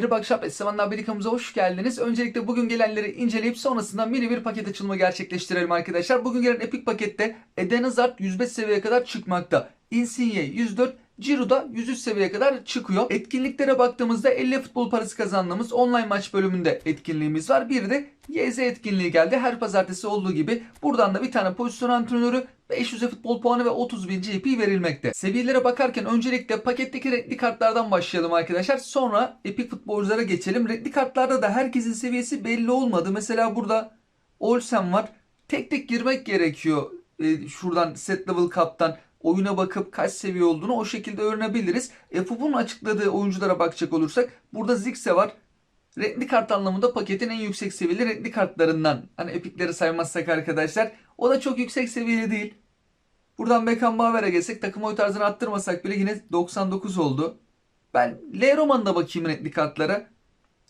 Merhaba akşam Esseman'la Amerikamıza hoş geldiniz. Öncelikle bugün gelenleri inceleyip sonrasında mini bir paket açılımı gerçekleştirelim arkadaşlar. Bugün gelen Epic pakette Eden Hazard 105 seviyeye kadar çıkmakta. Insigne 104, Giroud'a 103 seviyeye kadar çıkıyor. Etkinliklere baktığımızda 50 futbol parası kazandığımız online maç bölümünde etkinliğimiz var. Bir de YZ etkinliği geldi. Her pazartesi olduğu gibi buradan da bir tane pozisyon antrenörü 500'e futbol puanı ve 30 bin GP verilmekte. Seviyelere bakarken öncelikle paketteki renkli kartlardan başlayalım arkadaşlar. Sonra epik futbolculara geçelim. Renkli kartlarda da herkesin seviyesi belli olmadı. Mesela burada Olsen var. Tek tek girmek gerekiyor. Ee, şuradan set level cup'tan oyuna bakıp kaç seviye olduğunu o şekilde öğrenebiliriz. FUB'un açıkladığı oyunculara bakacak olursak burada Ziggs'e var. Renkli kart anlamında paketin en yüksek seviyeli renkli kartlarından. Hani epikleri saymazsak arkadaşlar. O da çok yüksek seviyeli değil. Buradan Beckenbauer'e geçsek takım oy tarzını arttırmasak bile yine 99 oldu. Ben L Roman'da bakayım renkli kartlara.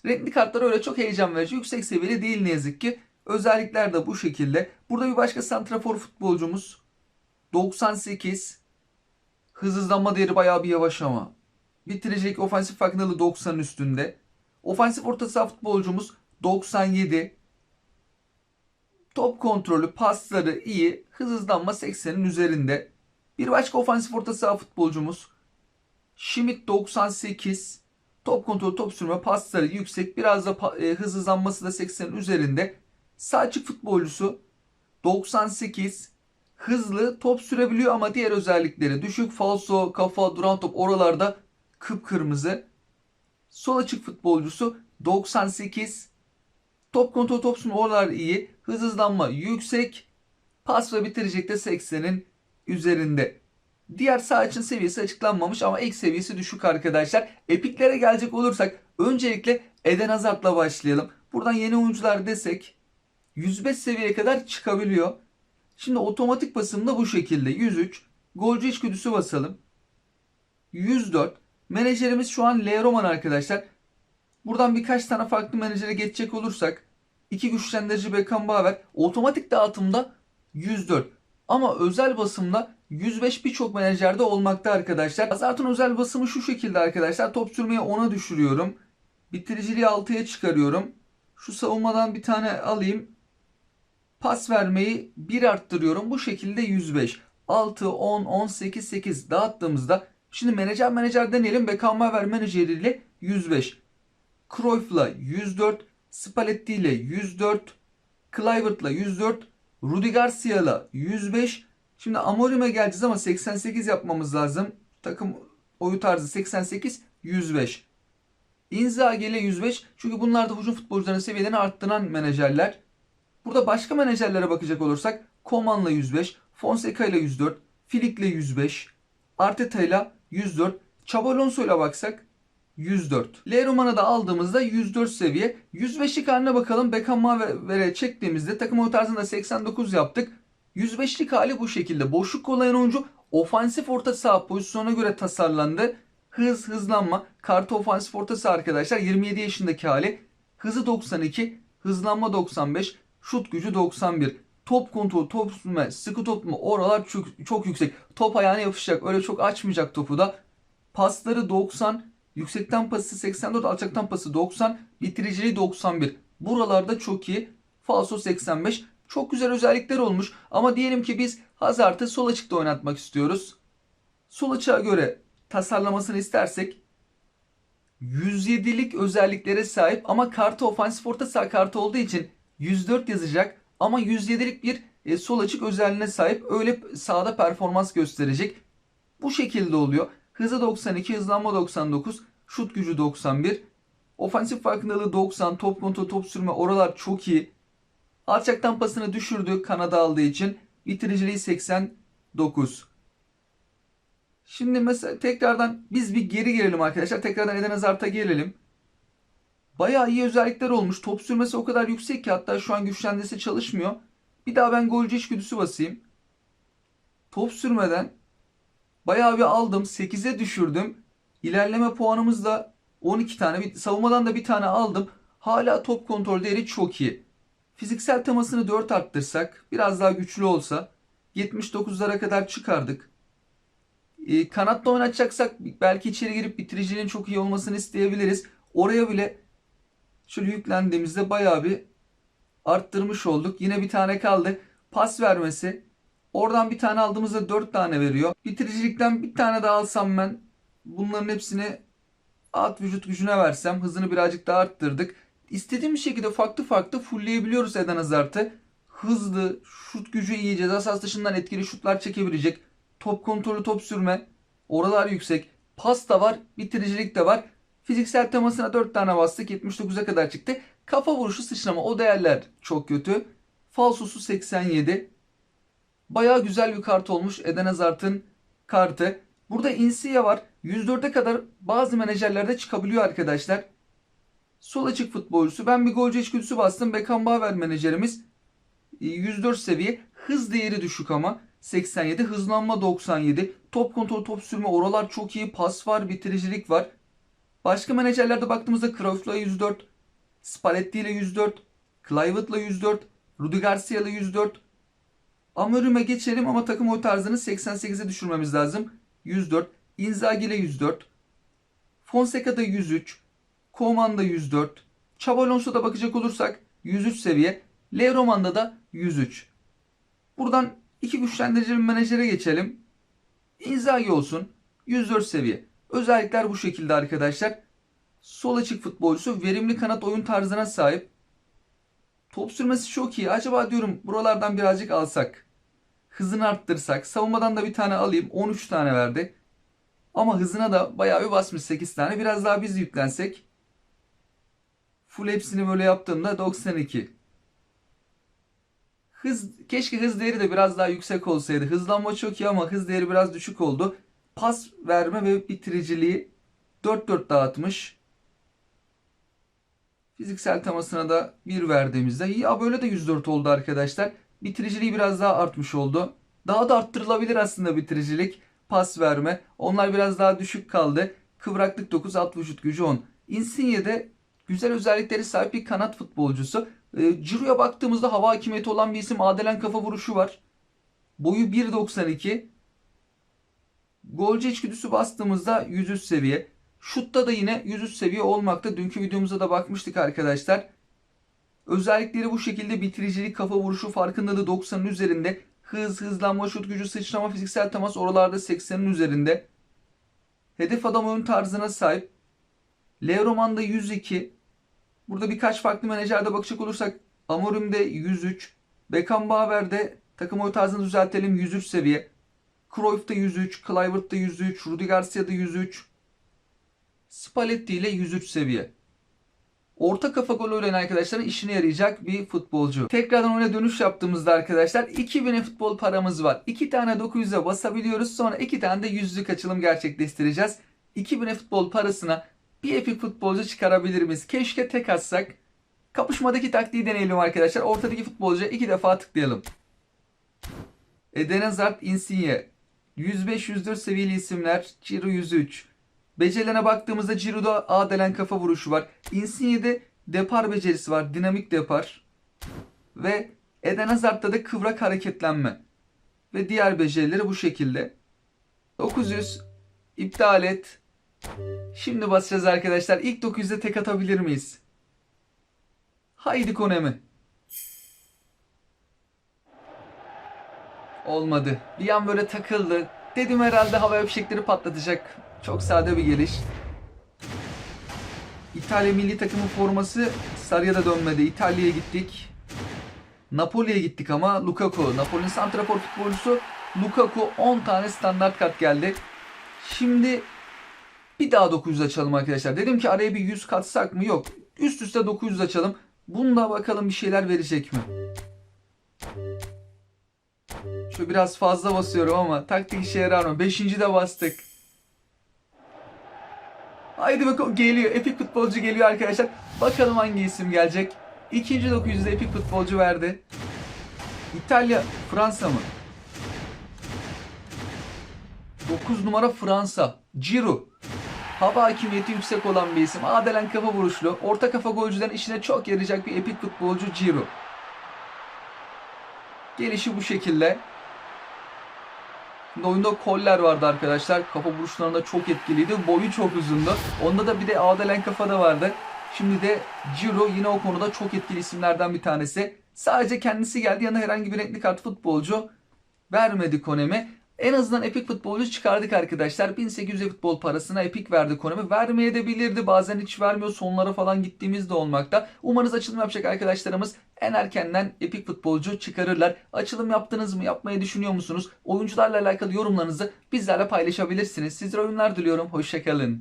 Renkli kartlar öyle çok heyecan verici. Yüksek seviyeli değil ne yazık ki. Özellikler de bu şekilde. Burada bir başka santrafor futbolcumuz. 98. Hız hızlanma değeri bayağı bir yavaş ama. Bitirecek ofansif farkındalığı 90'ın üstünde. Ofansif orta saha futbolcumuz 97. Top kontrolü, pasları iyi. Hız hızlanma 80'in üzerinde. Bir başka ofansif orta saha futbolcumuz Schmidt 98. Top kontrolü, top sürme, pasları yüksek. Biraz da e, hız hızlanması da 80'in üzerinde. Sağ açık futbolcusu 98. Hızlı, top sürebiliyor ama diğer özellikleri düşük. Falso, kafa, duran top oralarda kıpkırmızı. Sol açık futbolcusu 98. Top kontrol top sürme oralar iyi. Hız hızlanma yüksek. Pas ve bitirecek de 80'in üzerinde. Diğer sağ için seviyesi açıklanmamış ama ilk seviyesi düşük arkadaşlar. Epiklere gelecek olursak öncelikle Eden Hazard'la başlayalım. Buradan yeni oyuncular desek 105 seviyeye kadar çıkabiliyor. Şimdi otomatik basımda bu şekilde 103. Golcü içgüdüsü basalım. 104. Menajerimiz şu an L Roman arkadaşlar. Buradan birkaç tane farklı menajere geçecek olursak iki güçlendirici Beckenbauer otomatik dağıtımda 104. Ama özel basımda 105 birçok menajerde olmakta arkadaşlar. Zaten özel basımı şu şekilde arkadaşlar. Top sürmeyi 10'a düşürüyorum. Bitiriciliği 6'ya çıkarıyorum. Şu savunmadan bir tane alayım. Pas vermeyi 1 arttırıyorum. Bu şekilde 105. 6, 10, 18, 8 dağıttığımızda şimdi menajer menajer deneyelim. Beckenbauer menajeriyle 105. Cruyff'la 104, Spalletti ile 104, Kluivert'la 104, Rudi Garcia'la 105. Şimdi Amorim'e geleceğiz ama 88 yapmamız lazım. Takım oyu tarzı 88, 105. Inzaghi ile 105. Çünkü bunlar da hücum futbolcularının seviyelerini arttıran menajerler. Burada başka menajerlere bakacak olursak Koman'la 105, Fonseca ile 104, Filik ile 105, Arteta ile 104, Xabi Alonso ile baksak 104. L Roman'ı da aldığımızda 104 seviye. 105'lik haline bakalım. Beckenbauer'e çektiğimizde takım oyun tarzında 89 yaptık. 105'lik hali bu şekilde. Boşluk kollayan oyuncu ofansif orta saha pozisyonuna göre tasarlandı. Hız, hızlanma. Kartı ofansif orta saha arkadaşlar. 27 yaşındaki hali. Hızı 92, hızlanma 95, şut gücü 91. Top kontrol, top sürme, sıkı top mu oralar çok, çok yüksek. Top ayağına yapışacak. Öyle çok açmayacak topu da. Pasları 90, Yüksekten pası 84, alçaktan pası 90, bitiriciliği 91. Buralarda çok iyi. Falso 85. Çok güzel özellikler olmuş ama diyelim ki biz Hazard'ı sol açıkta oynatmak istiyoruz. Sol açığa göre tasarlamasını istersek 107'lik özelliklere sahip ama kartı ofansif orta saha kartı olduğu için 104 yazacak ama 107'lik bir e, sol açık özelliğine sahip öyle sahada performans gösterecek. Bu şekilde oluyor. Hızı 92, hızlanma 99, şut gücü 91. Ofansif farkındalığı 90, top kontrol, top sürme oralar çok iyi. Alçaktan pasını düşürdü kanada aldığı için. Bitiriciliği 89. Şimdi mesela tekrardan biz bir geri gelelim arkadaşlar. Tekrardan Eden Hazard'a gelelim. Bayağı iyi özellikler olmuş. Top sürmesi o kadar yüksek ki hatta şu an güçlendirisi çalışmıyor. Bir daha ben golcü içgüdüsü basayım. Top sürmeden Bayağı bir aldım. 8'e düşürdüm. İlerleme puanımız da 12 tane. Bir, savunmadan da bir tane aldım. Hala top kontrol değeri çok iyi. Fiziksel temasını 4 arttırsak, biraz daha güçlü olsa 79'lara kadar çıkardık. E, kanatta oynatacaksak belki içeri girip bitiricinin çok iyi olmasını isteyebiliriz. Oraya bile şöyle yüklendiğimizde bayağı bir arttırmış olduk. Yine bir tane kaldı. Pas vermesi. Oradan bir tane aldığımızda 4 tane veriyor. Bitiricilikten bir tane daha alsam ben bunların hepsini at vücut gücüne versem hızını birazcık daha arttırdık. İstediğimiz şekilde farklı farklı fullleyebiliyoruz Eden Hazard'ı. Hızlı, şut gücü iyi, ceza sahası dışından etkili şutlar çekebilecek. Top kontrolü, top sürme. Oralar yüksek. Pas da var, bitiricilik de var. Fiziksel temasına 4 tane bastık. 79'a kadar çıktı. Kafa vuruşu sıçrama o değerler çok kötü. Falsosu 87. Baya güzel bir kart olmuş Eden Hazard'ın kartı. Burada Insigne var. 104'e kadar bazı menajerlerde çıkabiliyor arkadaşlar. Sol açık futbolcusu. Ben bir golcü içgüdüsü bastım. Beckenbauer menajerimiz 104 seviye. Hız değeri düşük ama 87. Hızlanma 97. Top kontrol, top sürme oralar çok iyi. Pas var, bitiricilik var. Başka menajerlerde baktığımızda Cruyff'la 104, Spalletti ile 104, Kluivert'la 104, Rudi Garcia ile 104. Amorim'e geçelim ama takım o tarzını 88'e düşürmemiz lazım. 104. Inzaghi ile 104. Fonseca'da 103. Koman'da 104. Xabi Alonso'da bakacak olursak 103 seviye. Le Roman'da da 103. Buradan iki güçlendirici bir menajere geçelim. Inzaghi olsun. 104 seviye. Özellikler bu şekilde arkadaşlar. Sol açık futbolcusu verimli kanat oyun tarzına sahip. Top sürmesi çok iyi. Acaba diyorum buralardan birazcık alsak. Hızını arttırsak. Savunmadan da bir tane alayım. 13 tane verdi. Ama hızına da bayağı bir basmış 8 tane. Biraz daha biz yüklensek. Full hepsini böyle yaptığımda 92. Hız, keşke hız değeri de biraz daha yüksek olsaydı. Hızlanma çok iyi ama hız değeri biraz düşük oldu. Pas verme ve bitiriciliği 4-4 dağıtmış. Fiziksel temasına da 1 verdiğimizde ya böyle de 104 oldu arkadaşlar. Bitiriciliği biraz daha artmış oldu. Daha da arttırılabilir aslında bitiricilik. Pas verme. Onlar biraz daha düşük kaldı. Kıvraklık 9, alt vücut gücü 10. Insigne de güzel özellikleri sahip bir kanat futbolcusu. E, Ciro'ya baktığımızda hava hakimiyeti olan bir isim. Adelen kafa vuruşu var. Boyu 1.92. Golcü içgüdüsü bastığımızda 103 seviye. Şutta da yine 103 seviye olmakta. Dünkü videomuza da bakmıştık arkadaşlar. Özellikleri bu şekilde bitiricilik, kafa vuruşu farkındalığı 90'ın üzerinde. Hız, hızlanma, şut gücü, sıçrama, fiziksel temas oralarda 80'in üzerinde. Hedef adam oyun tarzına sahip. Le Roman'da 102. Burada birkaç farklı menajerde bakacak olursak Amorim'de 103. Beckenbauer'de takım oyun tarzını düzeltelim 103 seviye. Cruyff'da 103, Kluivert'da 103, Rudi Garcia'da 103. Spalletti ile 103 seviye. Orta kafa gol oynayan arkadaşların işine yarayacak bir futbolcu. Tekrardan oyuna dönüş yaptığımızda arkadaşlar 2000 futbol paramız var. 2 tane 900'e basabiliyoruz. Sonra 2 tane de yüzlük açılım gerçekleştireceğiz. 2000 futbol parasına bir epik futbolcu çıkarabilir miyiz? Keşke tek atsak. Kapışmadaki taktiği deneyelim arkadaşlar. Ortadaki futbolcuya iki defa tıklayalım. Eden Hazard, Insigne. 105-104 seviyeli isimler. Ciro 103. Becerilerine baktığımızda Ciro'da Adelen kafa vuruşu var. Insigne'de depar becerisi var. Dinamik depar. Ve Eden Hazard'da da kıvrak hareketlenme. Ve diğer becerileri bu şekilde. 900 iptal et. Şimdi basacağız arkadaşlar. İlk 900'de tek atabilir miyiz? Haydi Konemi. Olmadı. Bir an böyle takıldı. Dedim herhalde hava fişekleri patlatacak. Çok sade bir geliş. İtalya milli takımı forması sarıya da dönmedi. İtalya'ya gittik. Napoli'ye gittik ama Lukaku. Napoli'nin santrafor futbolcusu Lukaku 10 tane standart kart geldi. Şimdi bir daha 900 açalım arkadaşlar. Dedim ki araya bir 100 katsak mı? Yok. Üst üste 900 açalım. Bunda bakalım bir şeyler verecek mi? Şu biraz fazla basıyorum ama taktik işe yarar mı? Beşinci de bastık. Haydi bakalım geliyor. Epik futbolcu geliyor arkadaşlar. Bakalım hangi isim gelecek. İkinci 900'de epik futbolcu verdi. İtalya, Fransa mı? 9 numara Fransa. Ciro. Hava hakimiyeti yüksek olan bir isim. Adelen kafa vuruşlu. Orta kafa golcülerin işine çok yarayacak bir epik futbolcu Ciro. Gelişi bu şekilde. Şimdi oyunda Koller vardı arkadaşlar. Kafa vuruşlarında çok etkiliydi. Boyu çok uzundu. Onda da bir de Adelen Kafa'da vardı. Şimdi de Ciro yine o konuda çok etkili isimlerden bir tanesi. Sadece kendisi geldi yanına herhangi bir renkli kart futbolcu vermedi Konemi. En azından Epic futbolcu çıkardık arkadaşlar. 1800 futbol parasına Epic verdi Konemi. Vermeye de bilirdi. Bazen hiç vermiyor. Sonlara falan gittiğimiz de olmakta. Umarız açılım yapacak arkadaşlarımız en erkenden Epic futbolcu çıkarırlar. Açılım yaptınız mı? Yapmayı düşünüyor musunuz? Oyuncularla alakalı yorumlarınızı bizlerle paylaşabilirsiniz. Sizlere oyunlar diliyorum. Hoşçakalın.